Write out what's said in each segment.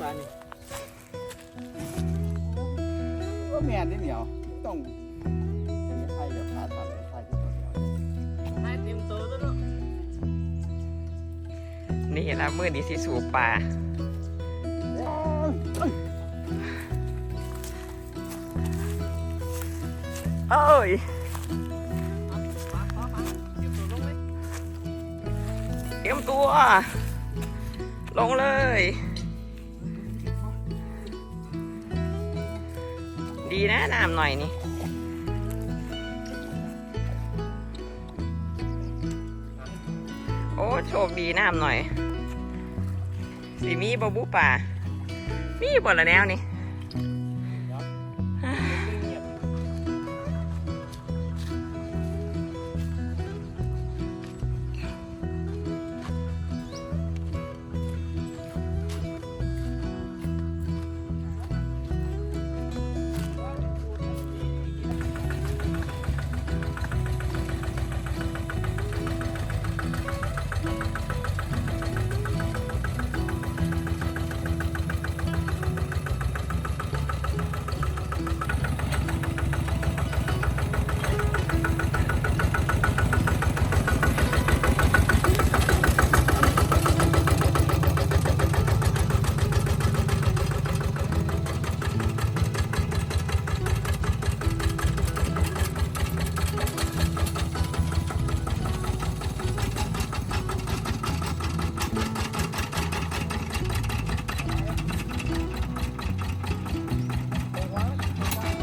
ปลานี่ก็แม่นนี่เหนียวต้องเป็นไทยแบบขาตัดเป็นไทยที่ตัวเดียวให้เต็มโตตัวเนาะนี่ละมือนี้สิสูบปลาเอ้ยปลาขอปลาเก็บตัวลงไว้เตรียมตัว ลงเลย ดีนะน้ำหน่อยนี่โอ้โชคดีน้ำหน่อยสีมีบบุป่ามีหมดละแนวนี่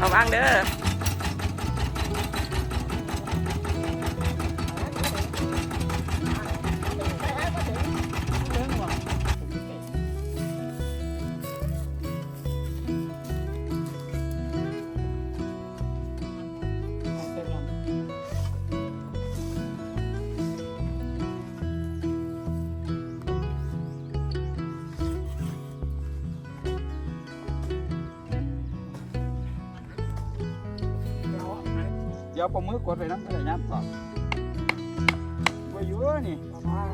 ระวังเด้อ เดี๋ยวปมือกดไปน้ำก็ได้ยับก่อนไปอยู่นี่ประมาณ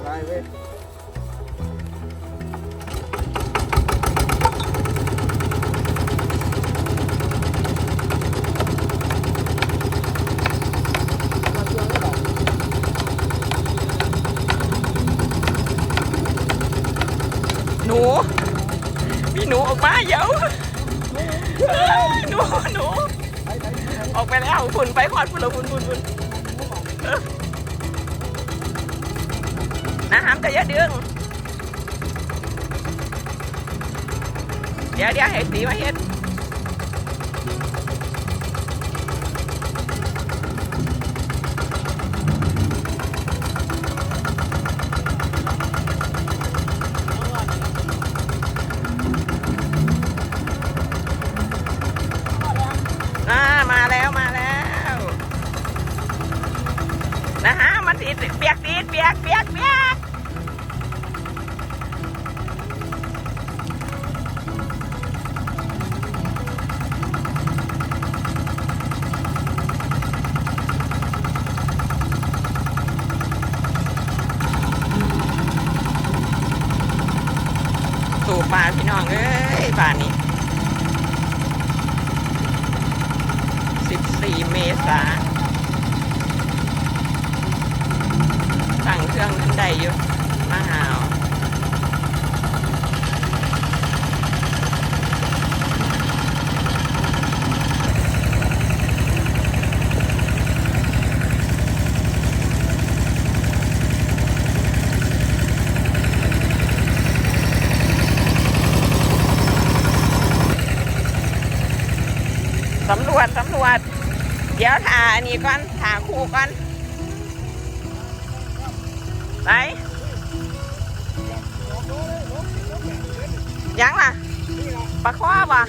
ไปเว้ย หนู มีหนูออกมาเยอะหนู หนู ออกไปแล้วฝุ่นไปขอดฝุ่นแล้วฝุ่นฝุ่นฝุ่น เออนะห้ามจะเยอะดึงเดี๋ยวเดี๋ยวเห็ดสีมาเห็ด อ่ามาแล้วมาแล้ว นะฮะมันติดเปียกติดเปียกเปียกเปียกสู่ป่าพี่น้องเอ้ยป่านี้14 เมษาเครื่องนั้นใดอยู่มาหาว สำรวจสำรวจ เดี๋ยวถ่าอันนี้ก่อนถ่าคู่ก่อนไหนยังล่ะปลาข้อบ่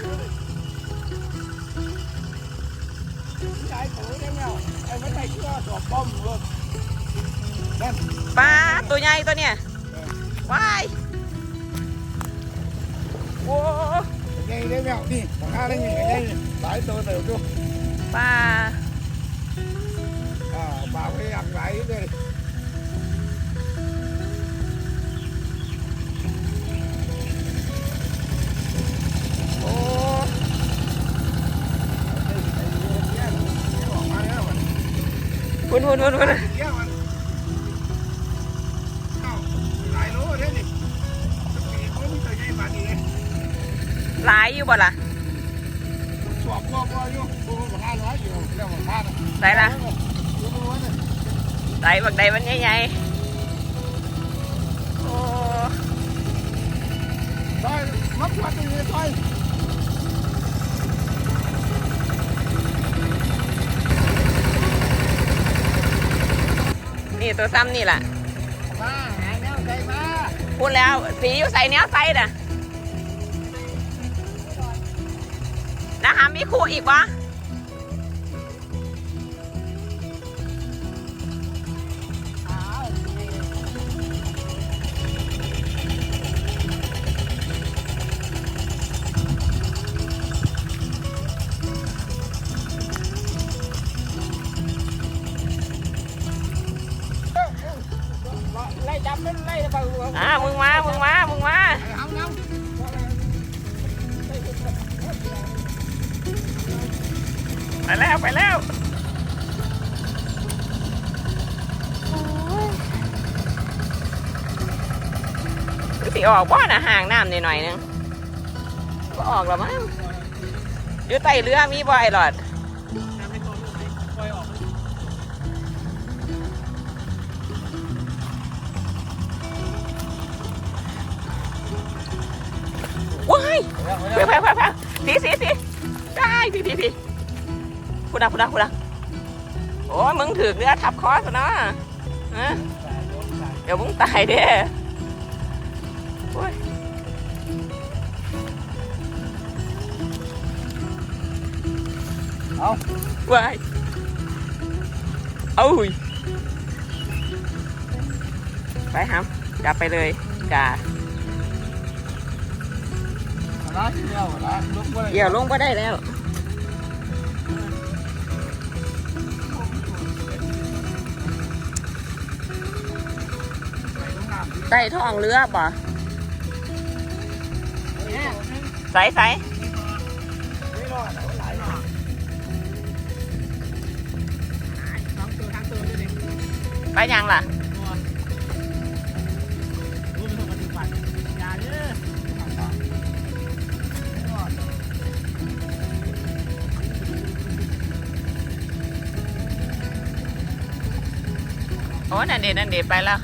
ใหญ่โตได้แล้วไอ้ไม่ใช่เชื่อสอบป้อมเลยนั่นปลาตัวใหญ่ตัวเนี่ยว้ายโอ้ไงได้แมว đây đấy mẹo đi. À đây nhìn cái đây. Lái tôi đều luôn bà à bà cái ăn lái đây. Hôn hôn hôn hôn. หลายอยู่บ่ล่ะสอบพ่อพ่ออยู่พ่อพ่อห้าร้อยอยู่แล้วพ่อห้าได้ละอยู่ตรงนั้นไหลบักใดมันใหญ่ๆโอ้ซอยมัดวัดตรงนี้ซอยนี่ตัวซ้ำนี่แหละมาหาแนวใจมาพูดแล้วสีอยู่ใส่เนี้ยใส่น่ะ นะคะ มีครูอีกวะ สิออกบ่นะห่างน้ำนิดหน่อยนึงก็ออกแล้วมั้งอยู่ใต้เรือมีบ่ไอหลอดน้ำไอยออกว้ายเพื่อเพื่อเพื่อสีสีสีได้พี่พี่พี่พูดนะพูดนะพูดนะโอ้มึงถือเรือทับคอซะเนาะฮะเดี๋ยวมึงตายเด้อ เอาว้ายเอาหุยไปฮัมกลับไปเลยจ้าละเดียวละลุกไปเดี๋ยวลงก็ได้แล้วใส่ท้องเรือป่ะ ใสใสไปยังล่ะโอ้นั่นเด็นั่นเด็ไปแล้ว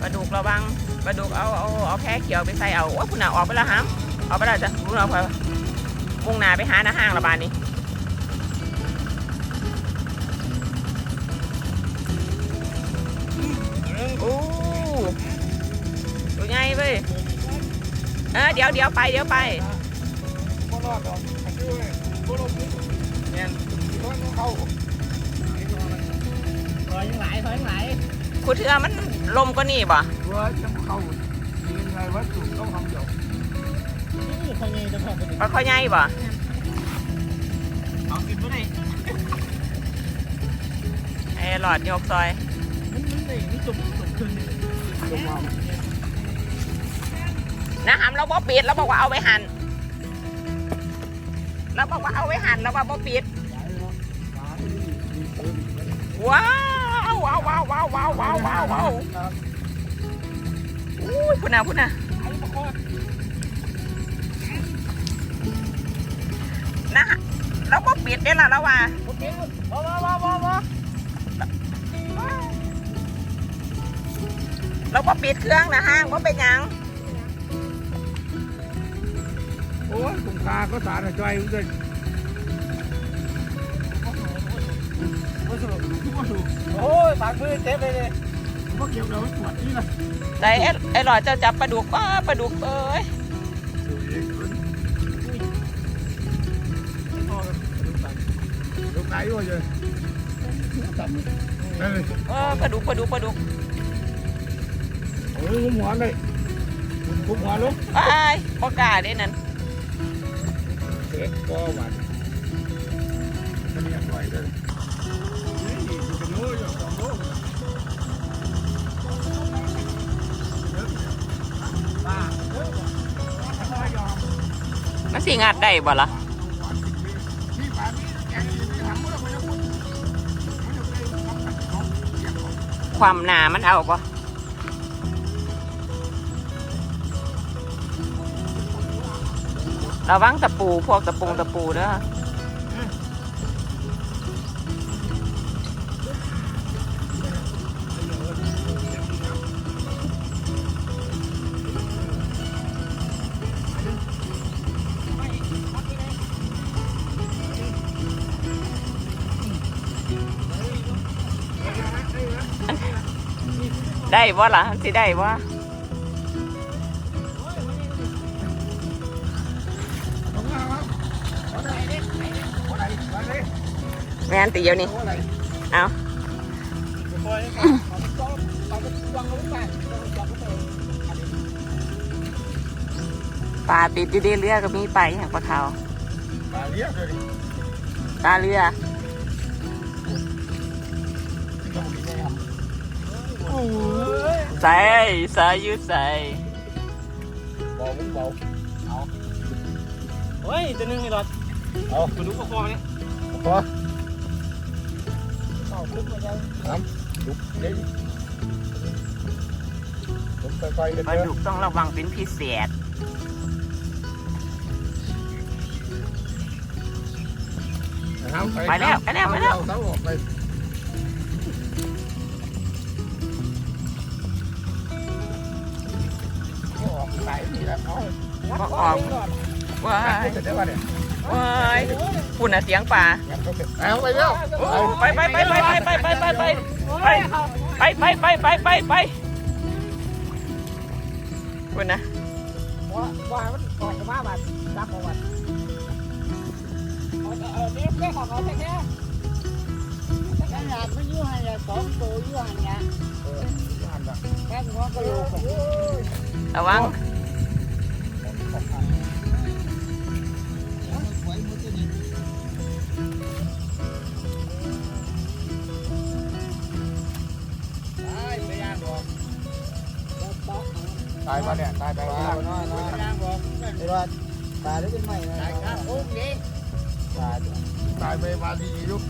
ปลาดุกระวังปลาดุกเอาเอาเอาแพ้เขียวไปใส่เอาว่าคุณน่ะออกไปแล้วฮัมออกไปแล้วจ้ะรู้เราพอมุ่งหนาไปหาหน้าห้างระบาดนี้โอ้ตัวใหญ่เว้ยเออเดี๋ยวเดี๋ยวไปเดี๋ยวไปไม่รอดหรอกคือบุรุษนี่เนี่ยคนเขาถอยยังหลายถอยยังหลาย คุณเทือมันลมก็นี่บ่ตัวจะเขายิงไงวัตถุต้องทำเดียวนี่คนนี้จะถอดไปดิปลาข้อใหญ่บ่เอากินไม่ได้ไอ้หลอดยกซอยมันมันเลยมันจุ่มจุ่มครึ่งนึงจมเอานะฮัมเราบ่ปิดเราบอกว่าเอาไว้หันเราบอกว่าเอาไว้หันเราว่าบ่ปิดว้าว ว้าวว้าวว้าวว้าวว้าวว้าวว้าวอุ้ยพุ่นน่ะพุ่นน่ะไอ้ประคอดนะเราบ่ปิดเด้ละเราว่าโอเคว้าวว้าวว้าวว้าวเราบ่ปิดเครื่องนะห้างบ่เป็นยังโอ้ยคุ้มค่าก็สารใจเหมือนกัน ด้วยโอ้ยปากมือเจ็บเลยเลยพวกเกี่ยวกับปวดนี่นะแต่ไอ้ไอ้หลอดเจ้าจับปลาดุกป้าปลาดุกเอ้ยลูกไหนวะเจ้ตับนั่นเลยเออปลาดุกปลาดุกปลาดุกเออหัวเลยทุบหัวลงไอ้ายบ่กล้าเด้นั่นเสร็จก็หวานมันยังไหวเลย มันสิงัดได้บ่ล่ะความหนามันเอาบ่ระวังตะปู พวกตะปูตะปูเด้อ ได้บ่ล่ะสิได้บ่แม่นตีเดียวนี่เอาปลาติดอยู่ดีเรือก็มีไปอย่างปลาเขาปลาเรือปลาเรือ ใส่ใส่ยืดใส่เบาเบาเอาเฮ้ยตัวหนึงนี่หรอเอามาดูข้อคอเนี่ยพอเข้าปุ๊บมายังลุกเด้งผมไปไปเลยปลาดุกต้องระวังเป็นพิเศษไปแล้วไปแล้วไปแล้ว เท้าออกไปออกไหลนี่แหละเอาบ่ออกว้ายว้ายคุณน่ะเสียงปลาเอาไปแล้วไปไปไปไปไปไปไปไปไปไปไปไปไปไปไปไปคุณนะว่าว่ามันก่อนจะว่าบัดรับเอาบัดเอาเนี่แค่ของเขาแค่แค่ขนาดไม่ยุ่งอะไรสองตัวยุ่งอะไรแค่หัวกระโหลกระวัง ตายปะเนี่ยตายไปแล้ว Đây rồi, bà đứng bên mày này. Bà ตายไปมาดีลูก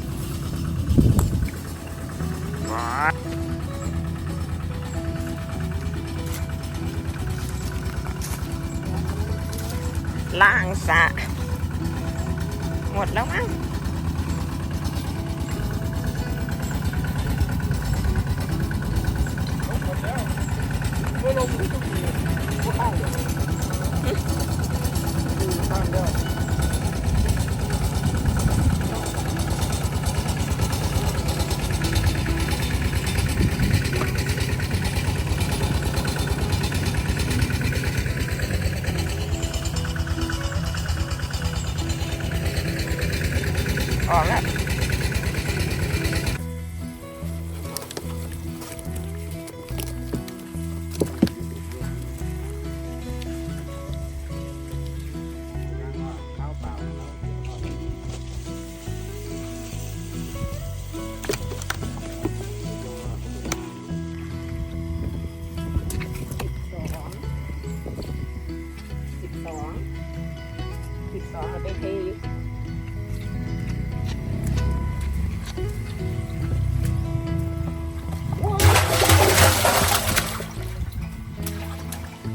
ล่างสะ หมดแล้วมั้ง